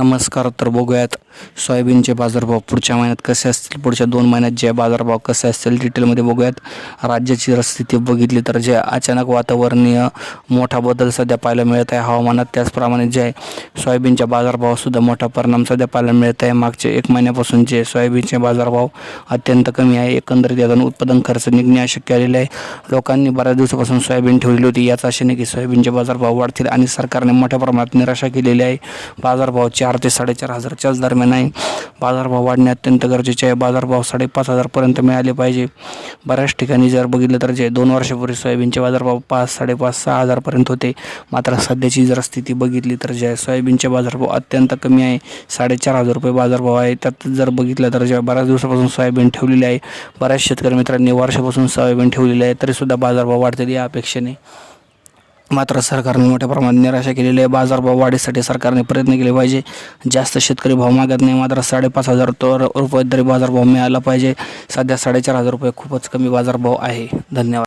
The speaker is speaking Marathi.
नमस्कार तर बघूयात. सोयाबीनचे बाजारभाव पुढच्या महिन्यात कसे असतील? पुढच्या दोन महिन्यात जे बाजारभाव कसे असतील? डिटेलमध्ये बघूयात. राज्याची स्थिती बघितली तर जे अचानक वातावरणीय मोठा बदल सध्या पाहायला मिळत आहे हवामानात त्याचप्रमाणे जे आहे सोयाबीनच्या बाजारभावासुद्धा मोठा परिणाम सध्या पाहायला मिळत आहे. मागचे एक महिन्यापासून जे सोयाबीनचे बाजारभाव अत्यंत कमी आहे. एकंदरीत यातून उत्पादन खर्च निघणे अशक्य आलेले आहे. लोकांनी बऱ्याच दिवसापासून सोयाबीन ठेवलेली होती. याच आशेने की सोयाबीनचे बाजारभाव वाढतील आणि सरकारने मोठ्या प्रमाणात निराशा केलेली आहे. बाजारभाव चार ते साडेचार हजारच्याच दरम्यान आहे. बाजारभाव वाढणे अत्यंत गरजेचे आहे. बाजारभाव साडेपाच हजारपर्यंत मिळाले पाहिजे. बऱ्याच ठिकाणी जर बघितलं तर जे दोन वर्षापूर्वी सोयाबीनचे बाजारभाव पाच साडेपाच सहा हजारपर्यंत होते. मात्र सध्याची जर स्थिती बघितली तर जे सोयाबीनचे बाजारभाव अत्यंत कमी आहे साडेचार हजार रुपये बाजारभाव आहे. त्यात जर बघितलं तर जे बऱ्याच दिवसापासून सोयाबीन ठेवलेली आहे बऱ्याच शेतकरी मित्रांनी वर्षापासून सोयाबीन ठेवलेली आहे तरीसुद्धा बाजारभाव वाढतील या अपेक्षेने. मात्र सरकारने मोठ्या प्रमाणात निराशा केलेली आहे. बाजारभाव वाढीसाठी सरकारने प्रयत्न केले पाहिजे. जास्त शेतकरी भाव मागत नाही. मात्र साडेपाच हजार तो रुपये तरी बाजारभाव मिळाला पाहिजे. सध्या साडेचार हजार रुपये खूपच कमी बाजारभाव आहे. धन्यवाद.